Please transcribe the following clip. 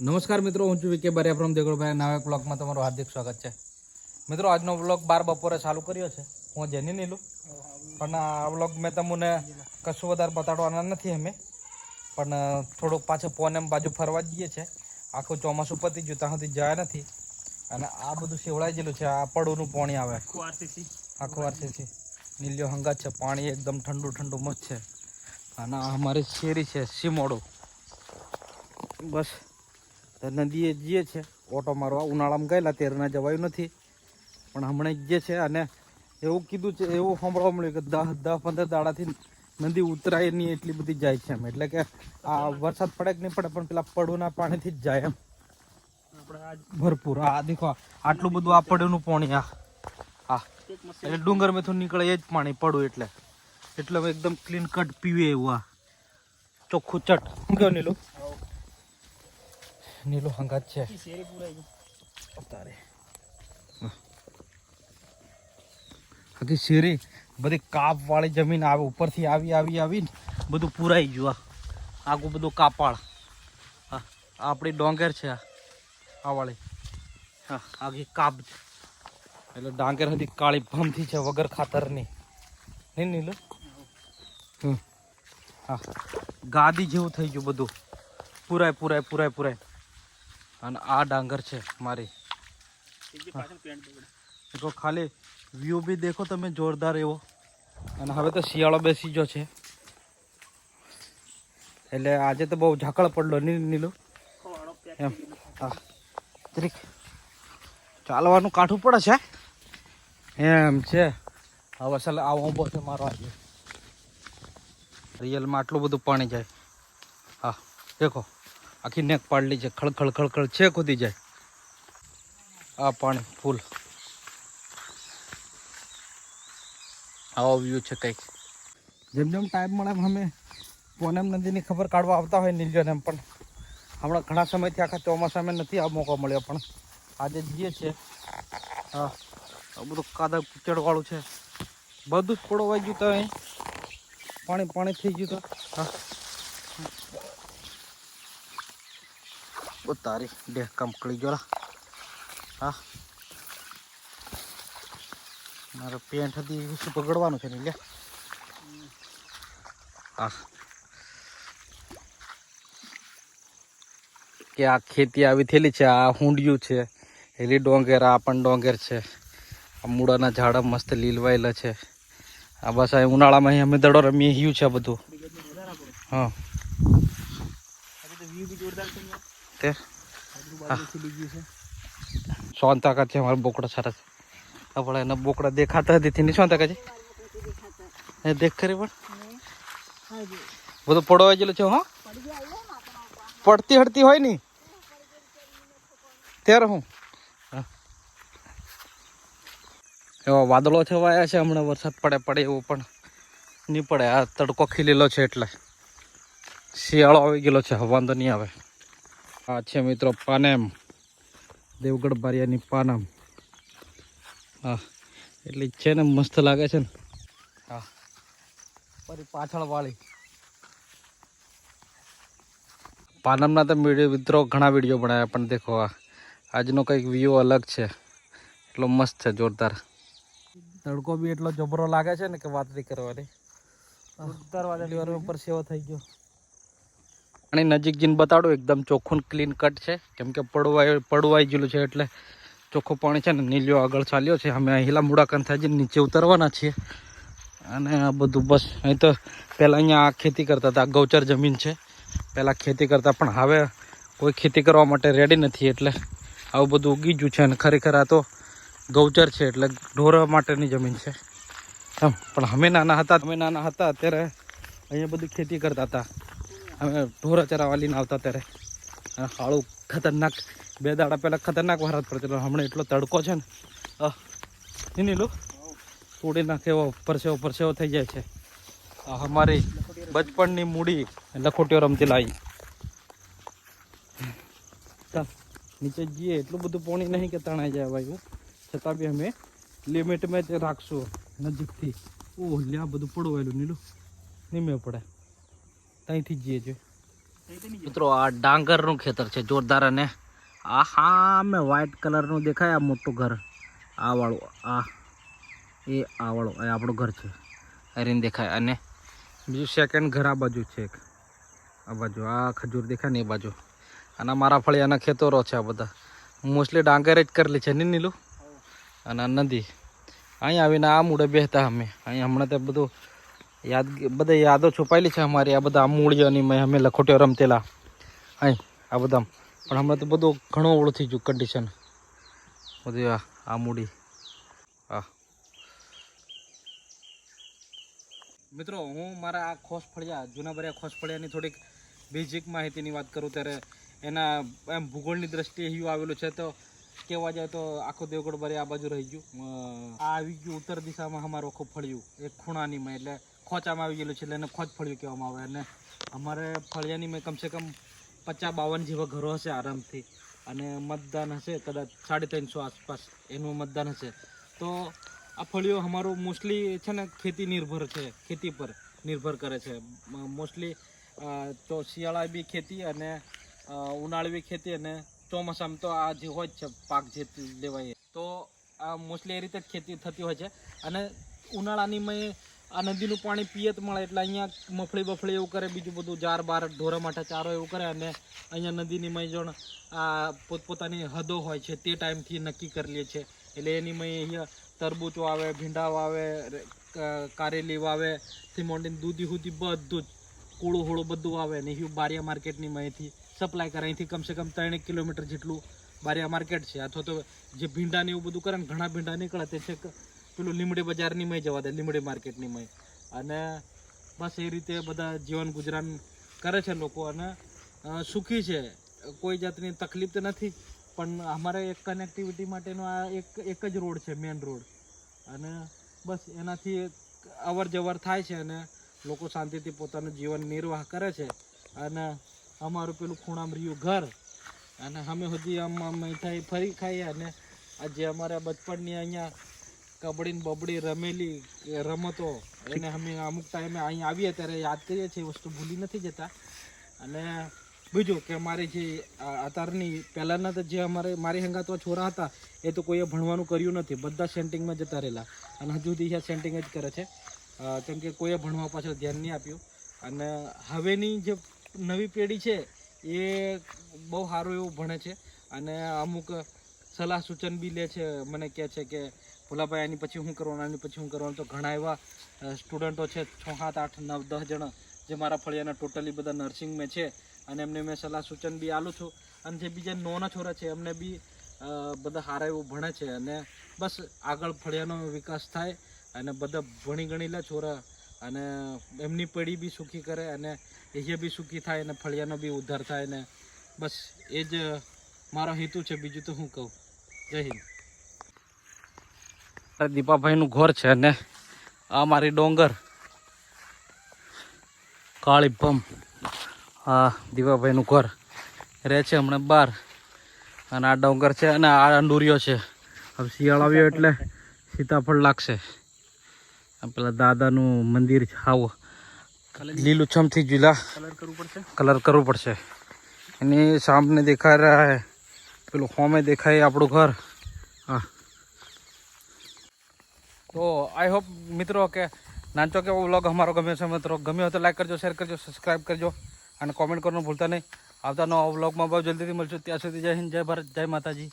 નમસ્કાર મિત્રો હું છું વિકે બરિયા ફ્રોમ દેગડભાઈ. નવા બ્લોગમાં તમારું હાર્દિક સ્વાગત છે. મિત્રો આજનો બ્લોગ બાર બપોરે ચાલુ કર્યો છે. હું જેની નીલું. પણ આ બ્લોગ મેં તમને કશું વધારે બતાડવાના નથી અમે. પણ થોડુંક પાછું એમ બાજુ ફરવા જઈએ છે. આખું ચોમાસું પતી ગયું ત્યાં સુધી જાય નથી. અને આ બધું સેવડાઈ ગયેલું છે. આ પડુનું પાણી આવે. આખું આરસીસી. નીલ્યો હંગાત છે. પાણી એકદમ ઠંડુ ઠંડુ મસ્ત છે. અને અમારી શેરી છે સીમોડું બસ. તો નદીએ જઈએ છે. ઓટો મારવા ઉનાળામાં ગયેલા તેરના જવાયું નથી. પણ હમણાં જે છે અને એવું કીધું છે એવું સાંભળવા મળ્યું કે દસ દસ પંદર દાડાથી નદી ઉતરાય નહીં એટલી બધી જાય છે એમ. એટલે કે આ વરસાદ પડે કે નહીં પડે પણ પેલા પડુના પાણીથી જ જાય એમ. ભરપૂર. આ દેખો આટલું બધું આ પડ્યુંનું પાણી આ હા એટલે ડુંગર મેથું નીકળે એ જ પાણી પડું એટલે. એટલે એકદમ ક્લીન કટ પીવે એવું આ. ચોખ્ખું ચટ. કહ્યું નીલું? નીલું હંગાત છે. તારે આખી શેરી બધી કાપ વાળી જમીન આવે ઉપરથી આવી આવી આવીને બધું પુરાઈ ગયું આ આગું બધું કાપાળ. હા આપણી ડોંગેર છે આ. વાળી. હા આખી કાપ એટલે ડાંગેર હતી કાળી ભમથી છે વગર ખાતરની. નહીં નીલું? હા. ગાદી જેવું થઈ ગયું બધું. પુરાય પુરાય પુરાય પુરાય. અને આ ડાંગર છે મારી. તો ખાલી વ્યૂ બી દેખો તમે જોરદાર એવો. અને હવે તો શિયાળો બેસી ગયો છે. એટલે આજે તો બહુ ઝાકળ પડલો નીલું. એમ. હા. જરીક ચાલવાનું કાઠું પડે છે. એમ છે. હવે ચાલ આવો ઊભો છે મારો આજે. રિયલમાં આટલું બધું પાણી જાય. હા દેખો. આખી નેક પાડલી છે. ખળખળ ખળખળ છે કૂદી જાય. આ પાણી ફૂલ. આવો વ્યૂ છે કંઈક. જેમ જેમ ટાઈમ મળે એમ અમે પોનેમ નદીની ખબર કાઢવા આવતા હોય નીલજોને એમ પણ હમણાં ઘણા સમયથી આખા ચોમાસામાં નથી આ મોકો મળ્યો પણ આજે જઈએ છીએ. હા બધું કાદા ચડવાળું છે. બધું જ પડવાઈ ગયું તો અહીં. પાણી પાણી થઈ ગયું તો. હા. ઓ તારી દેહ કંપકળી ગયો હા મારે પેન્ટ હતી શું પકડવાનું છે ને લે હા કે આ ખેતી આવી થયેલી છે આ હુંડિયું છે હેલી ડોંગેર આ પણ ડોંગેર છે આ મૂળાના ઝાડા મસ્ત લીલવાયેલા છે આ બસ આ ઉનાળામાં અહીં અમે દડો રમીએ હ્યું છે બધું હા તે સોન તાકાત છે અમારા બોકડા છે આપણે એના બોકડા દેખાતા હતી તેની શું તાકાત છે એ દેખ ખરી પણ બધું પડવા ગયેલું છે હા પડતી હડતી હોયની ત્યારે હું હા. એવા વાદળો છવાયા છે હમણાં વરસાદ પડે પડે એવું પણ નહીં પડે આ તડકો ખીલેલો છે એટલે શિયાળો આવી ગયેલો છે વાંધો નહીં આવે આ છે મિત્રો પાનેમ. દેવગઢ બારિયાની પાનમ. હા, એટલી છે ને મસ્ત લાગે છે ને. હા, ફરી પાછળ વાળી. પાનમના તો મિત્રો ઘણા વીડિયો બનાવ્યા, પણ દેખો આ. આજનો કંઈક વ્યૂ અલગ છે. એટલો મસ્ત છે, જોરદાર. તડકો બી એટલો જબરો લાગે છે ને કે વાત નહીં કરવાની પહેલી વાર ઉપર સેવો થઈ ગયો. પાણી નજીક જઈને બતાડું, એકદમ ચોખ્ખું ક્લીન કટ છે. કેમ કે પડવાઈ પડવાઈ ગયેલું છે એટલે ચોખ્ખું પાણી છે ને નીલ્યો આગળ ચાલ્યો છે. અમે હિલા મુડાકન થાય જઈને નીચે ઉતરવાના છીએ. અને આ બધું બસ અહીં તો પહેલાં અહીંયા આ ખેતી કરતા હતા ગૌચર જમીન છે. પહેલાં ખેતી કરતા, પણ હવે કોઈ ખેતી કરવા માટે રેડી નથી એટલે આવું બધું ઉગી ગયું છે અને ખરેખર આ તો ગૌચર છે એટલે ઢોરવા માટેની જમીન છે. એમ, પણ અમે નાના હતા, અમે નાના હતા, અત્યારે અહીંયા બધું ખેતી કરતા હતા. અમે ઢોરા ચરાવવા લઈને આવતા ત્યારે અને હાળું ખતરનાક. બે દાડા પહેલાં ખતરનાક વરસાદ પડતો હમણાં એટલો તડકો છે ને. આહ નીલો? તોડી નાખે એવો પરસેવો પરસેવો થઈ જાય છે. અમારી બચપણની મૂડી લખોટીઓ રમતી લાવી નીચે જઈએ, એટલું બધું પાણી નહીં કે તણાઈ જાય ભાઈ છતાં બી અમે લિમિટમાં જ રાખશું, નજીકથી. ઓહ, લ્યા બધું પડવાયેલું, નીલું. નીમે પડે. ત્યાંથી જઈએ છીએ. મિત્રો, આ ડાંગરનું ખેતર છે, જોરદાર અને આ હા મેં વ્હાઈટ કલરનું દેખાય, આ મોટું ઘર. આ વાળું, આ, એ આ વાળું એ આપણું ઘર છે. હરીને દેખાય. અને બીજું સેકન્ડ ઘર આ બાજુ છે એક. આ બાજુ, આ ખજૂર દેખાય ને એ બાજુ. અને મારા ફળિયાના ખેતરો છે આ બધા. મોસ્ટલી ડાંગર જ કરેલી છે, નહીં નીલું? અને નદી. અહીં આવીને આ મૂળે બેહતા અમે. અહીં હમણાં તે બધું યાદ બધા યાદો છુપાયેલી છે અમારી, આ બધા મૂળિયોની મેં અમે લખોટીઓ રમતેલા અહીં, આ બધા પણ હમણાં તો બધું ઘણો ઓળું થઈ ગયું કન્ડિશન બધું આ આ મૂડી. આ. મિત્રો, હું મારા આ ખોસ ફળિયા, જૂના ભર્યા ખોસ ફળિયાની થોડીક બેઝિક માહિતીની વાત કરું ત્યારે એના એમ ભૂગોળની દ્રષ્ટિએ એવું આવેલું છે, તો કહેવા જાય તો આખો દેવગઢ બરે આ બાજુ રહી ગયું. આ આવી ગયું ઉત્તર દિશામાં અમારું આખું ફળિયું, એક ખૂણાની માં, એટલે ખોચામાં આવી ગયેલું છે, એટલે એને ખોચ ફળિયું કહેવામાં આવે. અને અમારે ફળિયાની મેં કમસે કમ પચાસ બાવન જેવા ઘરો હશે આરામથી. અને મતદાન હશે, કદાચ સાડી ત્રણસો આસપાસ એનું મતદાન હશે. તો આ ફળિયો અમારું મોસ્ટલી છે ને ખેતી નિર્ભર છે, ખેતી પર નિર્ભર કરે છે. મોસ્ટલી તો શિયાળા બી ખેતી અને ઉનાળા બી ખેતી અને ચોમાસામાં તો આ જે હોય છે, પાક જે લેવાય તો, આ મોસ્ટલી એ રીતે જ ખેતી થતી હોય છે. અને ઉનાળાની મેં આ નદીનું પાણી પિયત મળે એટલે અહીંયા મફળી બફળી એવું કરે, બીજું બધું જાર બાર, ઢોરા માટે ચારો એવું કરે અને અહીંયા નદીની મેં જણ આ પોતપોતાની હદો હોય છે તે ટાઈમથી નક્કી કરી લે છે. એટલે એની મેં અહીંયા તરબૂચ આવે ભીંડા વાવે કારેલી વાવે થી માંડીને દૂધી સુધી બધું જ કોળું હોળું બધું વાવે ને અહીં બારિયા માર્કેટની માહિતી સપ્લાય કરે. અહીંથી કમસે કમ ત્રણ કિલોમીટર જેટલું બારિયા માર્કેટ છે. અથવા તો જે ભીંડા ને એવું બધું કરે ને, ઘણા ભીંડા નીકળે તે છે પેલું લીમડી બજારની મય જવા દે, લીમડી માર્કેટની મય અને બસ એ રીતે બધા જીવન ગુજરાન કરે છે લોકો અને સુખી છે. કોઈ જાતની તકલીફ તો નથી, પણ અમારે એક કનેક્ટિવિટી માટેનો આ એક એક જ રોડ છે મેઇન રોડ. અને બસ એનાથી અવર જવર થાય છે અને લોકો શાંતિથી પોતાનું જીવન નિર્વાહ કરે છે. અને અમારું પેલું ખૂણામ રહ્યું ઘર. અને અમે સુધી આમ, મીઠાઈ ફરી ખાઈએ અને આજે અમારા બચપણની અહીંયા કબડ્ડી બબડી રમેલી રમતો. એને અમે અમુક ટાઈમે અહીં આવીએ ત્યારે યાદ કરીએ છીએ, એ વસ્તુ ભૂલી નથી જતા. અને બીજું કે મારી જે અત્યારની પહેલાંના તો જે અમારે, મારી હંગાતવા છોરા હતા, એ તો કોઈએ ભણવાનું કર્યું નથી. બધા સેન્ટિંગમાં જતા રહેલા. અને હજુ સુધી સેન્ટિંગ જ કરે છે. કેમ કે કોઈએ ભણવા પાછળ ધ્યાન નહીં આપ્યું. અને હવેની જે નવી પેઢી છે, એ બહુ સારું એવું ભણે છે. અને અમુક સલાહ સૂચન બી લે છે, મને કહે છે કે ભોલાભાઈ, આની પછી શું કરવાનું, આની પછી શું કરવાનું. તો ઘણા એવા સ્ટુડન્ટો છે, છ, સાત, આઠ, નવ, દસ જણા જે મારા ફળિયાના ટોટલી બધા નર્સિંગમાં છે. અને એમને મેં સલાહ સૂચન બી આલું છું. અને જે બીજા નોના છોરા છે, એમને બી બધા સારા એવું ભણે છે. અને બસ આગળ ફળિયાનો વિકાસ થાય અને બધા ભણી ગણી લે છોરા અને એમની પેઢી બી સુખી કરે અને એ બી સુખી થાય અને ફળિયાનો બી ઉદ્ધાર થાય ને બસ એ જ મારો હેતુ છે. બીજું તો હું કહું. જય હિન્દ. દીપાભાઈનું ઘર છે અને આ મારી ડોંગર. કાળી ભમ. આ દીપાભાઈનું ઘર રહે છે હમણાં બહાર. અને આ ડોંગર છે અને આ અંડુરિયો છે. હવે શિયાળ આવ્યો એટલે સીતાફળ લાગશે. પેલા દાદાનું મંદિર છે આવો. લીલુંછમથી જુલા. કલર કરવું પડશે? કલર કરવું પડશે. એની સામને દેખાઈ રહ્યા પેલું હોમે દેખાય આપણું ઘર. હા તો આઈ હોપ મિત્રો કે નાનચો કે વ્લોગ અમારો ગમ્યો છે મિત્રો. ગમ્યો તો લાઈક કરજો શેર કરજો સબસ્ક્રાઈબ કરજો અને કોમેન્ટ કરવાનું ભૂલતા નહીં. આવતા નવા વ્લોગમાં બહુ જલ્દીથી મળશું. ત્યાં સુધી જય હિન્દ, જય ભારત, જય માતાજી.